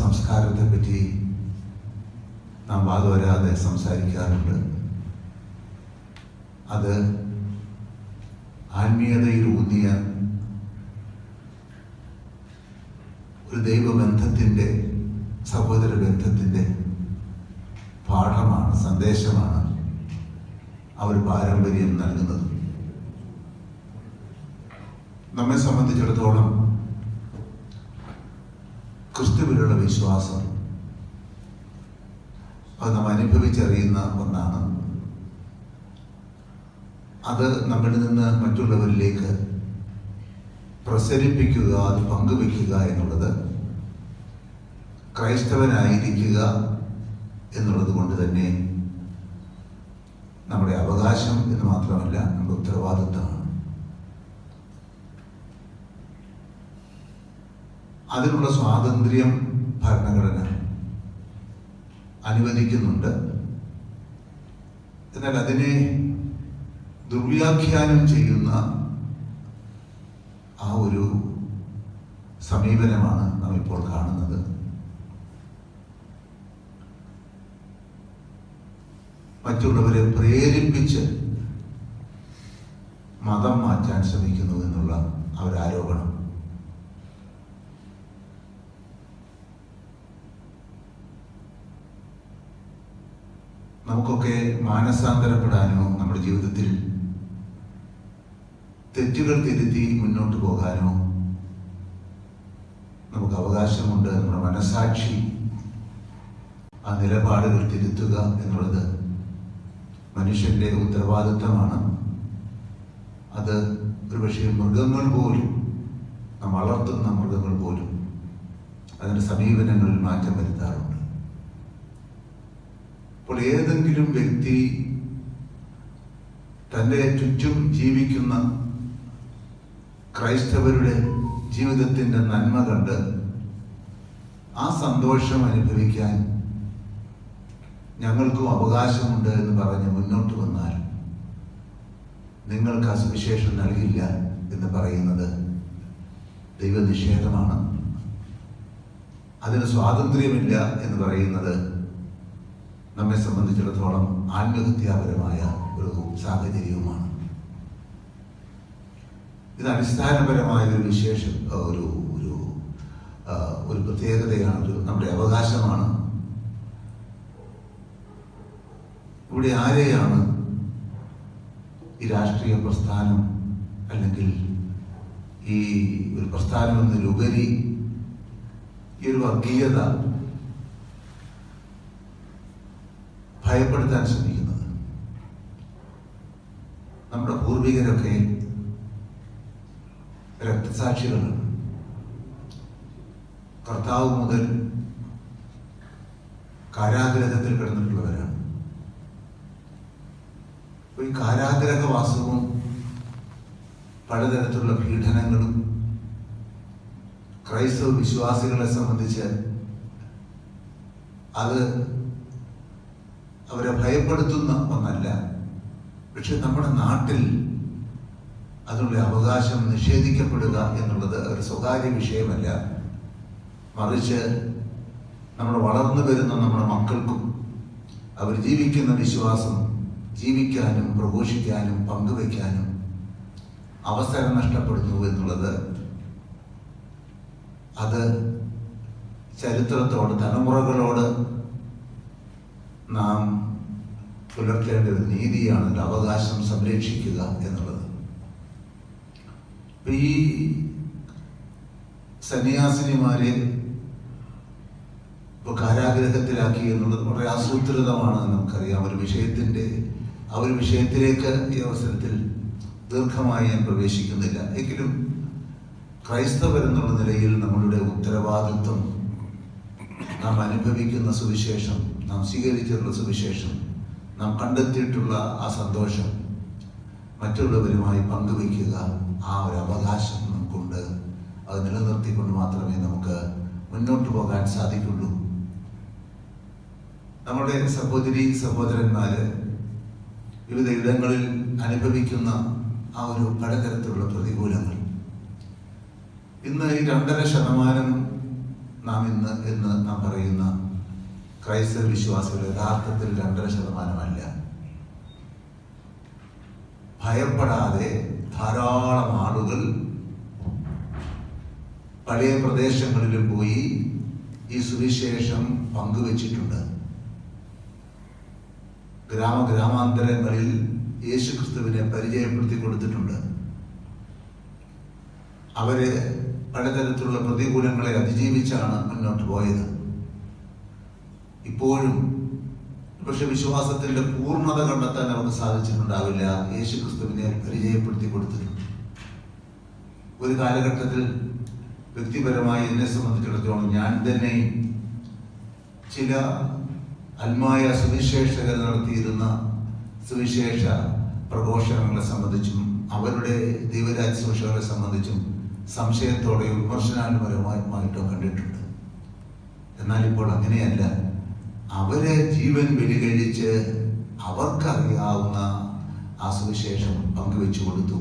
സംസ്കാരത്തെ പറ്റി നാം വാദവരാതെ സംസാരിക്കാറുണ്ട്. അത് ആത്മീയതയിൽ ഊന്നിയ ഒരു ദൈവബന്ധത്തിന്റെ സഹോദര ബന്ധത്തിന്റെ പാഠമാണ് സന്ദേശമാണ് അവർ പാരമ്പര്യം നൽകുന്നത്. നമ്മെ സംബന്ധിച്ചിടത്തോളം ക്രിസ്തുവിലുള്ള വിശ്വാസം അത് നാം അനുഭവിച്ചറിയുന്ന ഒന്നാണ്. അത് നമ്മളിൽ നിന്ന് മറ്റുള്ളവരിലേക്ക് പ്രസരിപ്പിക്കുക അത് പങ്കുവെക്കുക എന്നുള്ളത് ക്രൈസ്തവനായിരിക്കുക എന്നുള്ളത് കൊണ്ട് തന്നെ നമ്മുടെ അവകാശം എന്ന് മാത്രമല്ല നമ്മുടെ ഉത്തരവാദിത്തമാണ് അതിനുള്ള സ്വാതന്ത്ര്യം ഭരണഘടന അനുവദിക്കുന്നുണ്ട്. എന്നാൽ അതിനെ ദുർവ്യാഖ്യാനം ചെയ്യുന്ന ആ ഒരു സമീപനമാണ് നാം ഇപ്പോൾ കാണുന്നത്. മറ്റുള്ളവരെ പ്രേരിപ്പിച്ച് മതം മാറ്റാൻ ശ്രമിക്കുന്നു എന്നുള്ള അവരാരോപണം. നമുക്കൊക്കെ മാനസാന്തരപ്പെടാനോ നമ്മുടെ ജീവിതത്തിൽ തെറ്റുകൾ തിരുത്തി മുന്നോട്ട് പോകാനോ നമുക്ക് അവകാശമുണ്ട്. നമ്മുടെ മനസാക്ഷി ആ നിലപാടുകൾ തിരുത്തുക എന്നുള്ളത് മനുഷ്യന്റെ ഉത്തരവാദിത്വമാണ് അത് ഒരുപക്ഷെ മൃഗങ്ങൾ പോലും വളർത്തുന്ന മൃഗങ്ങൾ പോലും അതിന്റെ സമീപനങ്ങളിൽ മാറ്റം വരുത്താറുണ്ട്. അപ്പോൾ ഏതെങ്കിലും വ്യക്തി തന്റെ ചുറ്റും ജീവിക്കുന്ന ക്രൈസ്തവരുടെ ജീവിതത്തിന്റെ നന്മ കണ്ട് ആ സന്തോഷം അനുഭവിക്കാൻ ഞങ്ങൾക്കും അവകാശമുണ്ട് എന്ന് പറഞ്ഞ് മുന്നോട്ട് വന്നാൽ നിങ്ങൾക്ക് ആ സുവിശേഷം നൽകില്ല എന്ന് പറയുന്നത് ദൈവനിഷേധമാണ്. അതിന് സ്വാതന്ത്ര്യമില്ല എന്ന് പറയുന്നത് നമ്മെ സംബന്ധിച്ചിടത്തോളം ആത്മഹത്യാപരമായ ഒരു സാഹചര്യവുമാണ്. ഇത് അടിസ്ഥാനപരമായ ഒരു വിശേഷം ഒരു ഒരു ഒരു പ്രത്യേകതയാണ് ഒരു നമ്മുടെ അവകാശമാണ്. ഇവിടെ ആരെയാണ് ഈ രാഷ്ട്രീയ പ്രസ്ഥാനം അല്ലെങ്കിൽ ഈ ഒരു പ്രസ്ഥാനം എന്നതിലുപരി ഈ ഒരു വർഗീയത ഭയപ്പെടുത്താൻ ശ്രമിക്കുന്നത്. നമ്മുടെ പൂർവികരൊക്കെ രക്തസാക്ഷികളാണ് കർത്താവ് മുതൽ കാരാഗ്രഹത്തിൽ കിടന്നിട്ടുള്ളവരാണ്. ഈ കാരാഗ്രഹവാസവും പലതരത്തിലുള്ള പീഡനങ്ങളും ക്രൈസ്തവ വിശ്വാസികളെ സംബന്ധിച്ച് അത് അവരെ ഭയപ്പെടുത്തുന്ന ഒന്നല്ല. പക്ഷെ നമ്മുടെ നാട്ടിൽ അതിനുള്ള അവകാശം നിഷേധിക്കപ്പെടുക എന്നുള്ളത് ഒരു സ്വകാര്യ വിഷയമല്ല. മറിച്ച് നമ്മൾ വളർന്നു വരുന്ന നമ്മുടെ മക്കൾക്കും അവർ ജീവിക്കുന്ന വിശ്വാസം ജീവിക്കാനും പ്രഘോഷിക്കാനും പങ്കുവയ്ക്കാനും അവസരം നഷ്ടപ്പെടുന്നു എന്നുള്ളത് അത് ചരിത്രത്തോട് തലമുറകളോട് നാം പുലർത്തേണ്ട ഒരു നീതിയാണ് എന്റെ അവകാശം സംരക്ഷിക്കുക എന്നുള്ളത്. ഈ സന്യാസിനിമാരെ ഇപ്പൊ കാരാഗ്രഹത്തിലാക്കി എന്നുള്ളത് വളരെ ആസൂത്രിതമാണെന്ന് നമുക്കറിയാം. ഒരു വിഷയത്തിന്റെ ആ ഒരു വിഷയത്തിലേക്ക് ഈ അവസരത്തിൽ ദീർഘമായി ഞാൻ പ്രവേശിക്കുന്നില്ല. എങ്കിലും ക്രൈസ്തവർ എന്നുള്ള നിലയിൽ നമ്മളുടെ ഉത്തരവാദിത്വം നാം അനുഭവിക്കുന്ന സുവിശേഷം നാം സ്വീകരിച്ചിട്ടുള്ള സുവിശേഷം നാം കണ്ടെത്തിയിട്ടുള്ള ആ സന്തോഷം മറ്റുള്ളവരുമായി പങ്കുവയ്ക്കുക ആ ഒരു അവകാശം നമുക്കുണ്ട്. അത് നിലനിർത്തിക്കൊണ്ട് മാത്രമേ നമുക്ക് മുന്നോട്ട് പോകാൻ സാധിക്കുള്ളൂ. നമ്മുടെ സഹോദരി സഹോദരന്മാര് വിവിധ ഇടങ്ങളിൽ അനുഭവിക്കുന്ന ആ ഒരു പലതരത്തിലുള്ള പ്രതികൂലങ്ങൾ. ഇന്ന് ഈ രണ്ടര ശതമാനം നാം ഇന്ന് എന്ന് നാം പറയുന്ന ക്രൈസ്തവ വിശ്വാസികൾ യഥാർത്ഥത്തിൽ രണ്ടര ശതമാനമല്ല. ഭയപ്പെടാതെ ധാരാളം ആളുകൾ പഴയ പ്രദേശങ്ങളിലും പോയി ഈ സുവിശേഷം പങ്കുവച്ചിട്ടുണ്ട്. ഗ്രാമ ഗ്രാമാന്തരങ്ങളിൽ യേശുക്രിസ്തുവിനെ പരിചയപ്പെടുത്തി കൊടുത്തിട്ടുണ്ട്. അവർ പലതരത്തിലുള്ള പ്രതികൂലങ്ങളെ അതിജീവിച്ചാണ് മുന്നോട്ട് പോയത്. ഇപ്പോഴും പക്ഷെ വിശ്വാസത്തിന്റെ പൂർണത കണ്ടെത്താൻ അവർക്ക് സാധിച്ചിട്ടുണ്ടാവില്ല. യേശു ക്രിസ്തുവിനെ പരിചയപ്പെടുത്തി കൊടുത്തിട്ടുണ്ട്. ഒരു കാലഘട്ടത്തിൽ വ്യക്തിപരമായി എന്നെ സംബന്ധിച്ചിടത്തോളം ഞാൻ തന്നെ ചില അന്മായ സുവിശേഷകർ നടത്തിയിരുന്ന സുവിശേഷ പ്രഘോഷണങ്ങളെ സംബന്ധിച്ചും അവരുടെ ദൈവരാജ്യ സുവിശേഷകളെ സംബന്ധിച്ചും സംശയത്തോടെയും വിമർശനാനുപരമായിട്ടും കണ്ടിട്ടുണ്ട്. എന്നാൽ ഇപ്പോൾ അങ്ങനെയല്ല. അവരെ ജീവൻ വെടികഴിച്ച് അവർക്കറിയാവുന്ന ആ സുവിശേഷം പങ്കുവെച്ചു കൊടുത്തു.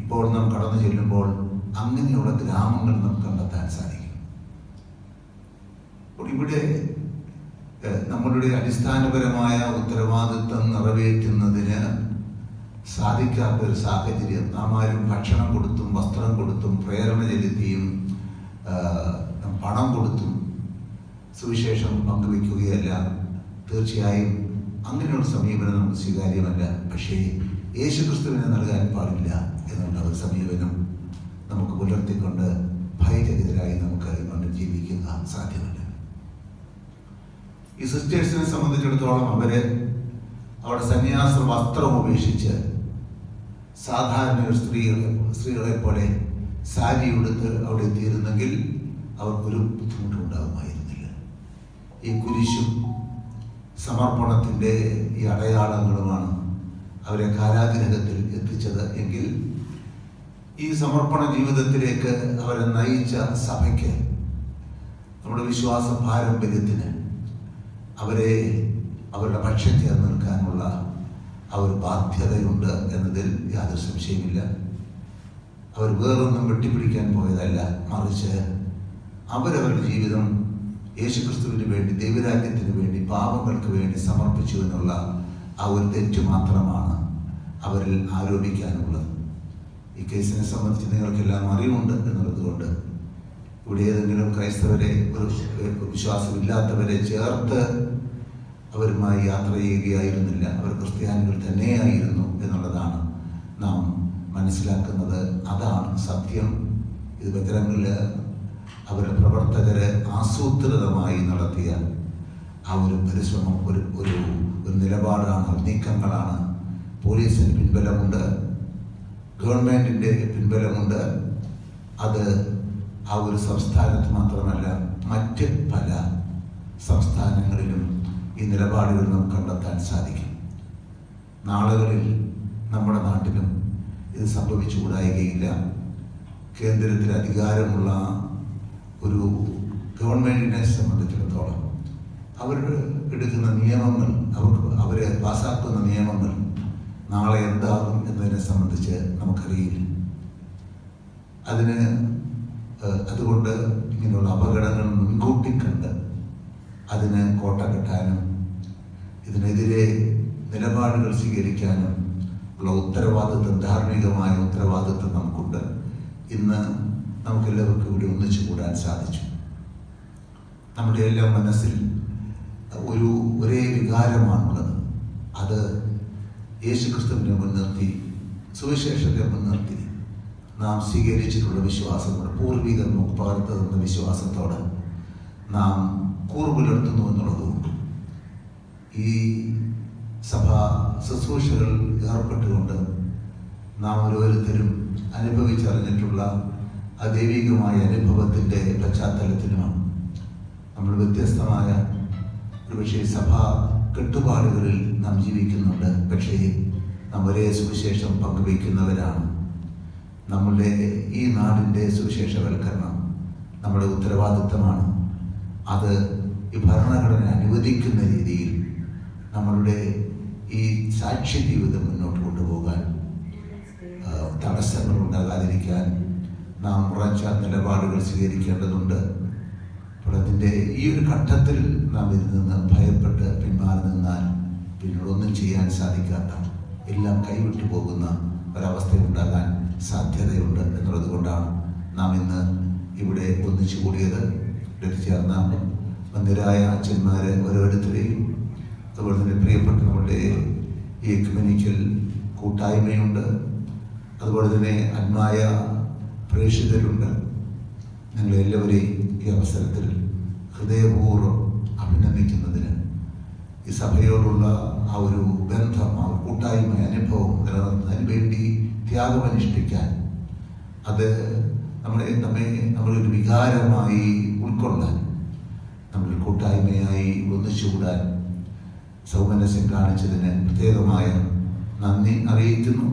ഇപ്പോൾ നാം കടന്നു ചെല്ലുമ്പോൾ അങ്ങനെയുള്ള ഗ്രാമങ്ങൾ നമുക്ക് കണ്ടെത്താൻ സാധിക്കും. ഇവിടെ നമ്മളുടെ അടിസ്ഥാനപരമായ ഉത്തരവാദിത്വം നിറവേറ്റുന്നതിന് സാധിക്കാത്ത ഒരു സാഹചര്യം. നാം ആരും ഭക്ഷണം കൊടുത്തും വസ്ത്രം കൊടുത്തും പ്രേരണ ചെലുത്തിയും പണം കൊടുത്തും സുവിശേഷം പങ്കുവെക്കുകയല്ല തീർച്ചയായും അങ്ങനെയുള്ള സമീപനം നമുക്ക് സ്വീകാര്യമല്ല. പക്ഷേ യേശുക്രിസ്തുവിനെ നൽകാൻ പാടില്ല എന്നുള്ള ഒരു സമീപനം നമുക്ക് പുലർത്തിക്കൊണ്ട് ഭയചകിതരായി നമുക്ക് അതുകൊണ്ട് ജീവിക്കുക സാധ്യമല്ല. ഈ സിസ്റ്റേഴ്സിനെ സംബന്ധിച്ചിടത്തോളം അവർ അവരുടെ സന്യാസ വസ്ത്രം ഉപേക്ഷിച്ച് സാധാരണ ഒരു സ്ത്രീകളെ സ്ത്രീകളെ പോലെ സാരി ഉടുത്ത് അവിടെ എത്തിയിരുന്നെങ്കിൽ അവർക്കൊരു ബുദ്ധിമുട്ടും ഉണ്ടാകുമായിരുന്നില്ല ഈ കുരിശും സമർപ്പണത്തിന്റെ ഈ അടയാളങ്ങളുമാണ് അവരെ കാരാഗ്രഹത്തിൽ എത്തിച്ചത്. എങ്കിൽ ഈ സമർപ്പണ ജീവിതത്തിലേക്ക് അവരെ നയിച്ച സഭയ്ക്ക് നമ്മുടെ വിശ്വാസ പാരമ്പര്യത്തിന് അവരെ അവരുടെ പക്ഷം ചേർന്ന് നിൽക്കാനുള്ള ആ ഒരു ബാധ്യതയുണ്ട് എന്നതിൽ യാതൊരു സംശയമില്ല അവർ വേറൊന്നും വെട്ടിപ്പിടിക്കാൻ പോയതല്ല. മറിച്ച് അവരവരുടെ ജീവിതം യേശുക്രിസ്തുവിന് വേണ്ടി ദൈവരാജ്യത്തിന് വേണ്ടി പാപങ്ങൾക്ക് വേണ്ടി സമർപ്പിച്ചു എന്നുള്ള ആ ഒരു തെറ്റ് മാത്രമാണ് അവരിൽ ആരോപിക്കാനുള്ളത്. ഈ കേസിനെ സംബന്ധിച്ച് നിങ്ങൾക്കെല്ലാം അറിവുണ്ട് എന്നുള്ളത് കൊണ്ട് ഇവിടെ ഏതെങ്കിലും ക്രൈസ്തവരെ ഒരു വിശ്വാസമില്ലാത്തവരെ ചേർത്ത് അവരുമായി യാത്ര ചെയ്യുകയായിരുന്നില്ല. അവർ ക്രിസ്ത്യാനികൾ തന്നെയായിരുന്നു എന്നുള്ളതാണ് നാം മനസ്സിലാക്കുന്നത്. അതാണ് സത്യം. ഇത് ബജരംഗിൽ അവരുടെ പ്രവർത്തകരെ ആസൂത്രിതമായി നടത്തിയ ആ ഒരു പരിശ്രമം ഒരു ഒരു ഒരു നിലപാടാണ് നീക്കങ്ങളാണ്. പോലീസിന് പിൻബലമുണ്ട്. ഗവൺമെന്റിന്റെ പിൻബലമുണ്ട്. അത് ആ ഒരു സംസ്ഥാനത്ത് മാത്രമല്ല മറ്റ് പല സംസ്ഥാനങ്ങളിലും ഈ നിലപാടുകൾ നമുക്ക് കണ്ടെത്താൻ സാധിക്കും. നാളുകളിൽ നമ്മുടെ നാട്ടിലും ഇത് സംഭവിച്ചുകൂടായികയില്ല. കേന്ദ്രത്തിൽ അധികാരമുള്ള ഒരു ഗവൺമെന്റിനെ സംബന്ധിച്ചിടത്തോളം അവർ എടുക്കുന്ന നിയമങ്ങൾ അവർക്ക് അവരെ പാസ്സാക്കുന്ന നിയമങ്ങൾ നാളെ എന്താകും എന്നതിനെ സംബന്ധിച്ച് നമുക്കറിയില്ല. അതിന് അതുകൊണ്ട് ഇങ്ങനെയുള്ള അപകടങ്ങൾ മുൻകൂട്ടി കണ്ട് അതിന് കോട്ട കെട്ടാനും ഇതിനെതിരെ നിലപാടുകൾ സ്വീകരിക്കാനും ഉള്ള ഉത്തരവാദിത്വം ധാർമ്മികമായ ഉത്തരവാദിത്വം നമുക്കുണ്ട്. ഇന്ന് നമുക്കെല്ലാവർക്കും ഇവിടെ ഒന്നിച്ചു കൂടാൻ സാധിച്ചു. നമ്മുടെ എല്ലാം മനസ്സിൽ ഒരു ഒരേ വികാരമാണുള്ളത്. അത് യേശുക്രിസ്തുവിനെ മുൻനിർത്തി സുവിശേഷത്തെ മുൻനിർത്തി നാം സ്വീകരിച്ചിട്ടുള്ള വിശ്വാസം നമ്മുടെ പൂർവികർ നമുക്ക് പകർത്തു തന്ന വിശ്വാസത്തോട് നാം കൂറുപുലർത്തുന്നു എന്നുള്ളതുകൊണ്ട് ഈ സഭ ശുശ്രൂഷകൾ ഏർപ്പെട്ടുകൊണ്ട് നാം ഓരോരുത്തരും അനുഭവിച്ചറിഞ്ഞിട്ടുള്ള ആ ദൈവികമായ അനുഭവത്തിന്റെ പശ്ചാത്തലത്തിലുമാണ്. നമ്മൾ വ്യത്യസ്തമായ ഒരുപക്ഷെ സഭാ കെട്ടുപാടുകളിൽ നാം ജീവിക്കുന്നുണ്ട്. പക്ഷേ നാം ഒരേ സുവിശേഷം പങ്കുവയ്ക്കുന്നവരാണ്. നമ്മളുടെ ഈ നാടിന്റെ സുവിശേഷവൽക്കരണം നമ്മുടെ ഉത്തരവാദിത്തമാണ്. അത് ഈ ഭരണഘടന അനുവദിക്കുന്ന രീതിയിൽ നമ്മളുടെ ഈ സാക്ഷ്യ ജീവിതം മുന്നോട്ട് കൊണ്ടുപോകാൻ തടസ്സങ്ങൾ ഉണ്ടാകാതിരിക്കാൻ നാം ഉറച്ച നിലപാടുകൾ സ്വീകരിക്കേണ്ടതുണ്ട്. അതിന്റെ ഈ ഒരു ഘട്ടത്തിൽ നാം ഇതിൽ നിന്ന് ഭയപ്പെട്ട് പിന്മാറി നിന്നാൽ പിന്നീടൊന്നും ചെയ്യാൻ സാധിക്കാത്ത എല്ലാം കൈവിട്ടു പോകുന്ന ഒരവസ്ഥ ഉണ്ടാകാൻ സാധ്യതയുണ്ട് എന്നുള്ളത് കൊണ്ടാണ് നാം ഇന്ന് ഇവിടെ ഒന്നിച്ചു കൂടിയത്. ഇവിടെ ചേർന്ന മന്ദിരായ അച്ഛന്മാരെ ഓരോരുത്തരെയും അതുപോലെ തന്നെ പ്രിയപ്പെട്ട നമ്മുടെ ഈ എക്മനിക്കൽ കൂട്ടായ്മയുണ്ട്. അതുപോലെ തന്നെ അന്മായ പ്രേക്ഷിതരുണ്ട് നിങ്ങളെല്ലാവരെയും ഈ അവസരത്തിൽ ഹൃദയപൂർവം അഭിനന്ദിക്കുന്നതിന് ഈ സഭയോടുള്ള ആ ഒരു ബന്ധം ആ കൂട്ടായ്മ അനുഭവം നിലനിർത്തുന്നതിന് വേണ്ടി ത്യാഗം അനുഷ്ഠിക്കാൻ അത് നമ്മളെ നമ്മെ നമ്മളൊരു വികാരമായി ഉൾക്കൊള്ളാൻ നമ്മൾ കൂട്ടായ്മയായി ഒന്നിച്ചുകൂടാൻ സൗമനസ്യം കാണിച്ചതിന് പ്രത്യേകമായ നന്ദി അറിയിക്കുന്നു.